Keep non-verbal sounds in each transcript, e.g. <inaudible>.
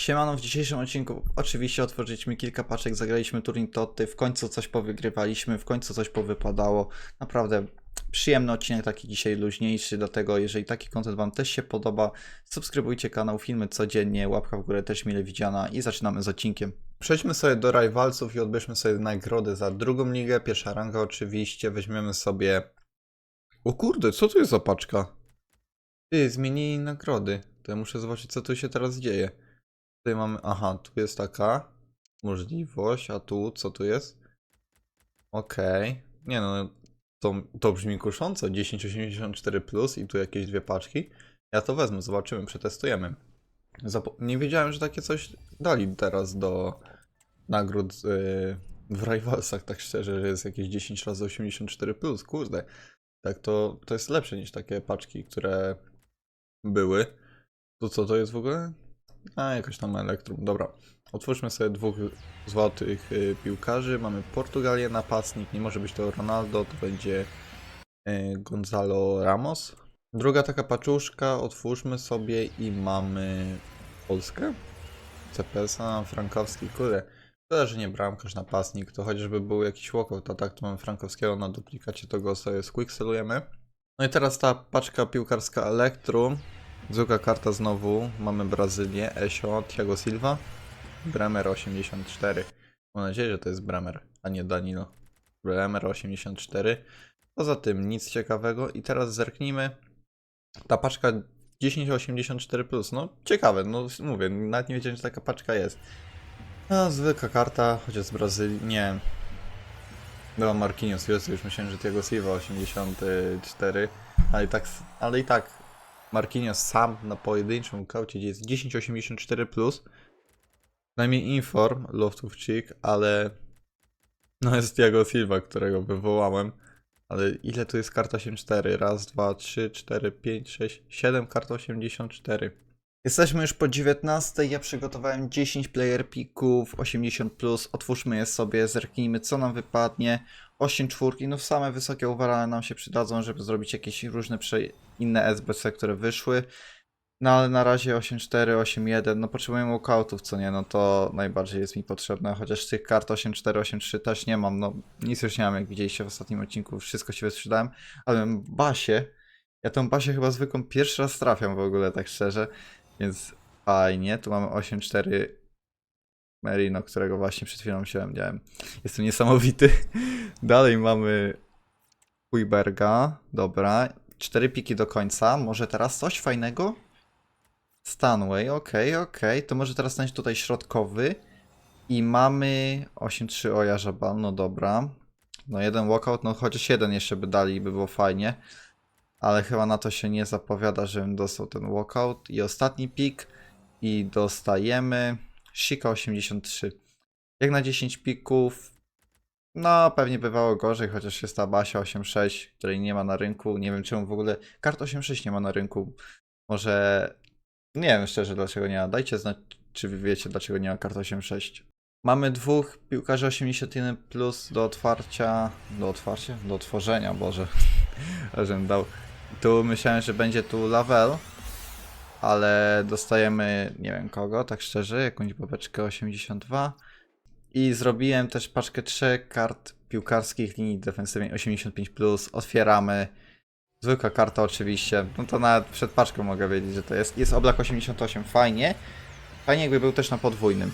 Siemano, w dzisiejszym odcinku oczywiście otworzyliśmy kilka paczek, zagraliśmy turniej Totty, w końcu coś powygrywaliśmy, w końcu coś powypadało. Naprawdę przyjemny odcinek, taki dzisiaj luźniejszy, dlatego jeżeli taki content Wam też się podoba, subskrybujcie kanał, filmy codziennie, łapka w górę też mile widziana i zaczynamy z odcinkiem. Przejdźmy sobie do Rivalsów i odbierzmy sobie nagrody za drugą ligę, pierwsza ranga oczywiście, weźmiemy sobie... O kurde, co tu jest za paczka? Ty, zmienili nagrody, to ja muszę zobaczyć co tu się teraz dzieje. Tutaj mamy, aha, tu jest taka możliwość, a tu, co tu jest? Okej, nie no, to, to brzmi kusząco, 1084 plus i tu jakieś dwie paczki. Ja to wezmę, zobaczymy, przetestujemy. Zapo- nie wiedziałem, że takie coś dali teraz do nagród yy, w Rivalsach, tak szczerze, że jest jakieś 10 razy 84 plus, kurde. Tak to, to jest lepsze niż takie paczki, które były. To co to jest w ogóle? A, jakoś tam elektrum. Dobra. Otwórzmy sobie dwóch złotych y, piłkarzy. Mamy Portugalię, napastnik. Nie może być to Ronaldo, to będzie y, Gonzalo Ramos. Druga taka paczuszka. Otwórzmy sobie i mamy Polskę. CPS-a, Frankowski, kurde. Szkoda, że nie bramkarz, napastnik, to chociażby był jakiś walkout, a tak to mamy Frankowskiego na duplikacie, to go sobie squickselujemy. No i teraz ta paczka piłkarska Elektrum. Druga karta znowu. Mamy Brazylię, Esio, Thiago Silva. Bremer 84. Mam nadzieję, że to jest Bremer, a nie Danilo. Bremer 84. Poza tym nic ciekawego. I teraz zerknijmy. Ta paczka 1084 plus. No ciekawe, no mówię, nawet nie wiedziałem, że taka paczka jest. A zwykła karta, chociaż z Brazylii. Nie. No, Marquinhos już myślałem, że Thiago Silva 84, ale i tak, ale i tak Marquinhos sam na pojedynczym kaucie, gdzie jest 1084+, plus, najmniej inform, Loftów Chick, ale no jest Thiago Silva, którego wywołałem, ale ile tu jest karta 84? Raz, dwa, trzy, cztery, pięć, sześć, siedem kart 84. Jesteśmy już po 19. Ja przygotowałem 10 player picków 80. Plus. Otwórzmy je sobie, zerknijmy co nam wypadnie. 8 czwórki, no same wysokie uwarane nam się przydadzą, żeby zrobić jakieś różne inne SBC, które wyszły. No ale na razie 8-4, 8-1, no potrzebujemy walkoutów, co nie, no to najbardziej jest mi potrzebne, chociaż tych kart 8-4, 8-3 też nie mam, no nic już nie mam, jak widzieliście w ostatnim odcinku, wszystko się wysprzedałem, ale Basie, ja tą Basię chyba zwykłą pierwszy raz trafiam w ogóle, tak szczerze, więc fajnie, tu mamy 8-4 Merino, którego właśnie przed chwilą się widziałem. Jestem niesamowity. <laughs> Dalej mamy Kuiberga, dobra. Cztery piki do końca, może teraz coś fajnego? Stanway, okej, okej, to może teraz stać tutaj środkowy. I mamy 8-3 Oja Żabal, no dobra. No jeden walkout, no chociaż jeden jeszcze by dali, by było fajnie. Ale chyba na to się nie zapowiada, żebym dostał ten walkout. I ostatni pik. I dostajemy Shika 83. Jak na 10 pików. No, pewnie bywało gorzej, chociaż jest ta Basia 8.6, której nie ma na rynku. Nie wiem czemu w ogóle kart 8.6 nie ma na rynku. Może. Nie wiem szczerze dlaczego nie ma. Dajcie znać, czy wy wiecie dlaczego nie ma kart 8.6. Mamy dwóch piłkarzy 81 plus do otwarcia. Do otwarcia? Do otworzenia, Boże. <laughs> Żebym dał. Tu myślałem, że będzie tu Lavel, ale dostajemy nie wiem kogo, tak szczerze, jakąś babeczkę 82. I zrobiłem też paczkę trzech kart piłkarskich linii defensywnej 85. Otwieramy. Zwykła karta oczywiście. No to nawet przed paczką mogę wiedzieć, że to jest. Jest oblak 88, fajnie. Fajnie jakby był też na podwójnym.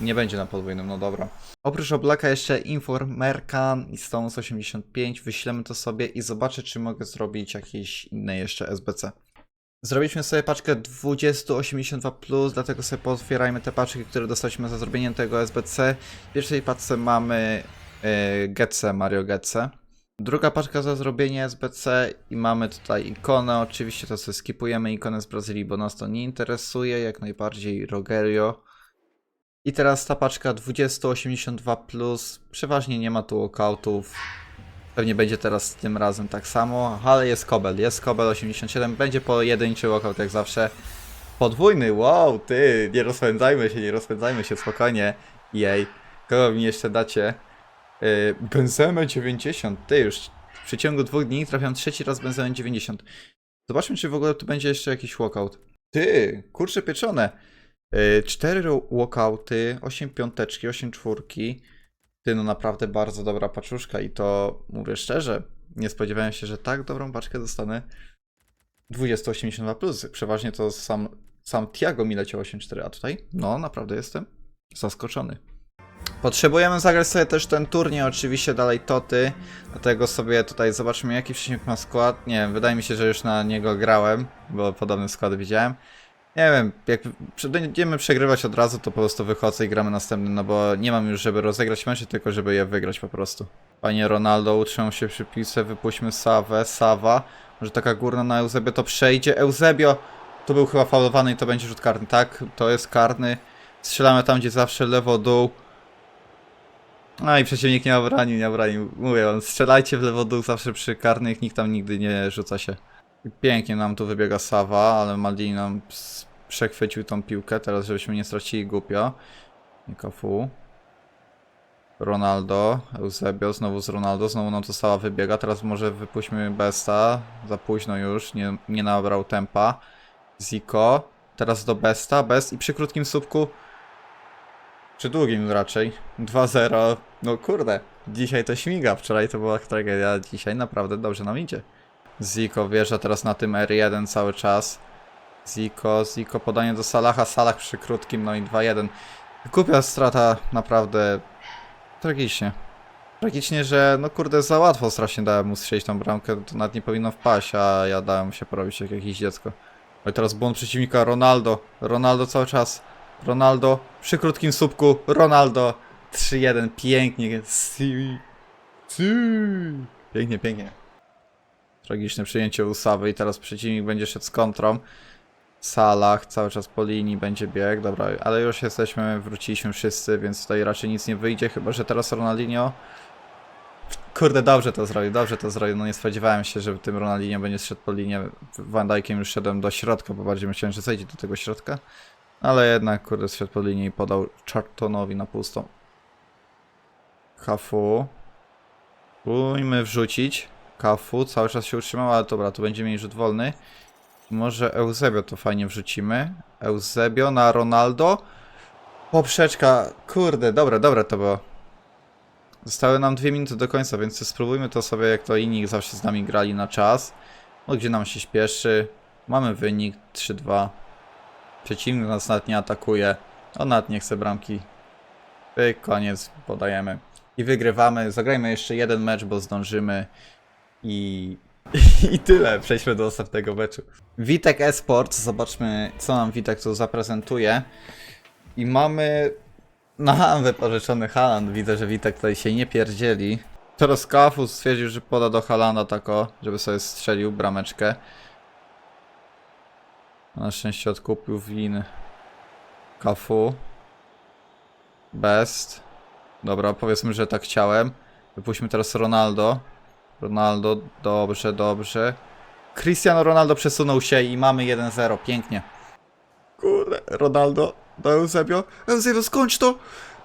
Nie będzie na podwójnym, no dobra. Oprócz oblaka jeszcze Informerkan i Stones 85. Wyślemy to sobie i zobaczę, czy mogę zrobić jakieś inne jeszcze SBC. Zrobiliśmy sobie paczkę 2082+, dlatego sobie pootwierajmy te paczki, które dostaliśmy za zrobienie tego SBC. W pierwszej paczce mamy yy, Mario Getze. Druga paczka za zrobienie SBC i mamy tutaj ikonę, oczywiście to sobie skipujemy ikonę z Brazylii, bo nas to nie interesuje, jak najbardziej Rogerio. I teraz ta paczka 2082+, przeważnie nie ma tu walkoutów, Pewnie będzie teraz tym razem tak samo, ale jest Kobel, jest Kobel 87, będzie pojedynczy walkout jak zawsze. Podwójny, wow, ty, nie rozpędzajmy się, nie rozpędzajmy się, spokojnie. Jej, kogo mi jeszcze dacie? Yy, Benzemę 90, ty już w przeciągu dwóch dni trafiam trzeci raz Benzemę 90. Zobaczmy, czy w ogóle tu będzie jeszcze jakiś walkout. Ty, kurcze pieczone. Yy, 4 walkouty, 8 piąteczki, 8 czwórki. Ty, no naprawdę bardzo dobra paczuszka i to mówię szczerze, nie spodziewałem się, że tak dobrą paczkę dostanę. 2082 plus. Przeważnie to sam, sam Tiago mi leciał 84, a tutaj no naprawdę jestem zaskoczony. Potrzebujemy zagrać sobie też ten turniej, oczywiście dalej Toty, dlatego sobie tutaj zobaczymy jaki przeciwnik ma skład. Nie wiem, wydaje mi się, że już na niego grałem, bo podobny skład widziałem. Nie wiem, jak będziemy przegrywać od razu, to po prostu wychodzę i gramy następny, no bo nie mam już, żeby rozegrać mecze, tylko żeby je wygrać po prostu. Panie Ronaldo, utrzymał się przy piłce, wypuśćmy Sawę, Sawa. Może taka górna na Eusebio to przejdzie. Eusebio! To był chyba faulowany i to będzie rzut karny, tak? To jest karny. Strzelamy tam, gdzie zawsze lewo, dół. A i przeciwnik nie obranił, nie obranił. Mówię wam, strzelajcie w lewo, dół zawsze przy karnych, nikt tam nigdy nie rzuca się. Pięknie nam tu wybiega Sawa, ale Maldini nam przechwycił tą piłkę, teraz żebyśmy nie stracili głupio. Nikofu. Ronaldo, Eusebio, znowu z Ronaldo, znowu nam to Sawa wybiega, teraz może wypuśćmy Besta, za późno już, nie, nie nabrał tempa. Ziko, teraz do Besta, Best i przy krótkim słupku, przy długim raczej, 2-0, no kurde, dzisiaj to śmiga, wczoraj to była tragedia, dzisiaj naprawdę dobrze nam idzie. Ziko wjeżdża teraz na tym R1 cały czas. Ziko, Ziko, podanie do Salaha, Salah przy krótkim, no i 2-1. Głupia strata, naprawdę tragicznie. Tragicznie, że no kurde za łatwo strasznie dałem mu strzelić tą bramkę, to nawet nie powinno wpaść, a ja dałem się porobić jak jakieś dziecko. No i teraz błąd przeciwnika, Ronaldo. Ronaldo cały czas. Ronaldo przy krótkim słupku, Ronaldo 3-1, pięknie. Si, si. Pięknie, pięknie. Tragiczne przyjęcie Usawy i teraz przeciwnik będzie szedł z kontrą. Salah cały czas po linii będzie bieg, dobra, ale już jesteśmy, wróciliśmy wszyscy, więc tutaj raczej nic nie wyjdzie, chyba że teraz Ronaldinho. Kurde, dobrze to zrobił, dobrze to zrobił, no nie spodziewałem się, że tym Ronaldinho będzie szedł po linię. Van Dijkiem już szedłem do środka, bo bardziej myślałem, że zejdzie do tego środka. Ale jednak, kurde, szedł po linii i podał Chartonowi na pustą. Hafu. Spróbujmy wrzucić. Kafu cały czas się utrzymał, ale dobra, tu będzie mieli rzut wolny. Może Eusebio to fajnie wrzucimy. Eusebio na Ronaldo. Poprzeczka. Kurde, dobre, dobre to było. Zostały nam dwie minuty do końca, więc spróbujmy to sobie, jak to inni zawsze z nami grali na czas. No, gdzie nam się śpieszy. Mamy wynik 3-2. Przeciwnik nas nawet nie atakuje. On nawet nie chce bramki. Pyk, koniec, podajemy. I wygrywamy. Zagrajmy jeszcze jeden mecz, bo zdążymy. I, I tyle. Przejdźmy do ostatniego meczu. Witek Esports. Zobaczmy, co nam Witek tu zaprezentuje. I mamy na <laughs> wypożyczony Haland. Widzę, że Witek tutaj się nie pierdzieli. Teraz Kafu stwierdził, że poda do Halanda tako, żeby sobie strzelił brameczkę. Na szczęście odkupił win Kafu. Best. Dobra, powiedzmy, że tak chciałem. Wypuśćmy teraz Ronaldo. Ronaldo, dobrze, dobrze. Cristiano Ronaldo przesunął się i mamy 1-0, pięknie. Kurde, Ronaldo do Eusebio. Eusebio, skończ to!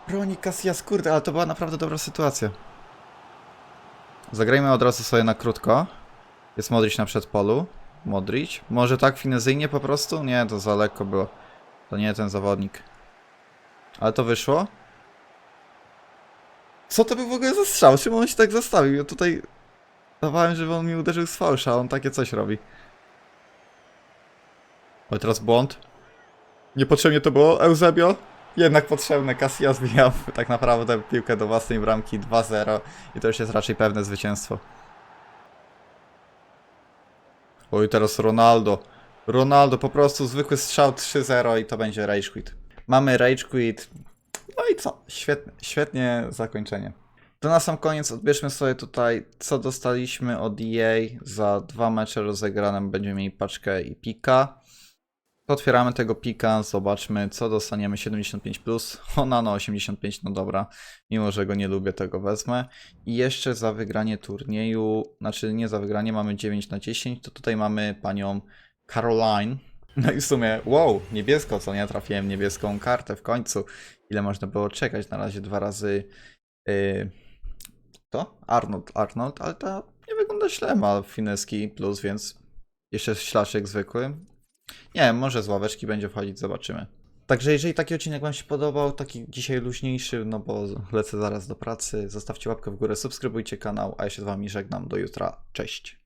Broni Casillas, kurde, ale to była naprawdę dobra sytuacja. Zagrajmy od razu sobie na krótko. Jest Modric na przedpolu. Modric. Może tak finezyjnie po prostu? Nie, to za lekko było. To nie ten zawodnik. Ale to wyszło. Co to był w ogóle za strzał? Czemu on się tak zastawił? Ja tutaj dawałem, żeby on mi uderzył z fałsza, a on takie coś robi. Ale teraz błąd. Niepotrzebnie to było, Eusebio. Jednak potrzebne, Casillas <laughs> zbijał tak naprawdę piłkę do własnej bramki 2-0 i to już jest raczej pewne zwycięstwo. Oj, teraz Ronaldo. Ronaldo, po prostu zwykły strzał 3-0 i to będzie rage quit. Mamy rage quit. No i co? Świetnie, świetnie zakończenie. To na sam koniec odbierzmy sobie tutaj, co dostaliśmy od EA za dwa mecze rozegrane. Będziemy mieli paczkę i pika. Otwieramy tego pika, zobaczmy co dostaniemy 75+, plus. <laughs> ona no 85, no dobra, mimo że go nie lubię tego wezmę. I jeszcze za wygranie turnieju, znaczy nie za wygranie, mamy 9 na 10, to tutaj mamy panią Caroline. No i w sumie, wow, niebiesko, co nie trafiłem niebieską kartę w końcu. Ile można było czekać, na razie dwa razy yy, to? Arnold, Arnold, ale to nie wygląda źle, ma fineski plus, więc jeszcze ślaszek zwykły. Nie, może z ławeczki będzie wchodzić, zobaczymy. Także jeżeli taki odcinek Wam się podobał, taki dzisiaj luźniejszy, no bo lecę zaraz do pracy, zostawcie łapkę w górę, subskrybujcie kanał, a ja się z Wami żegnam. Do jutra. Cześć.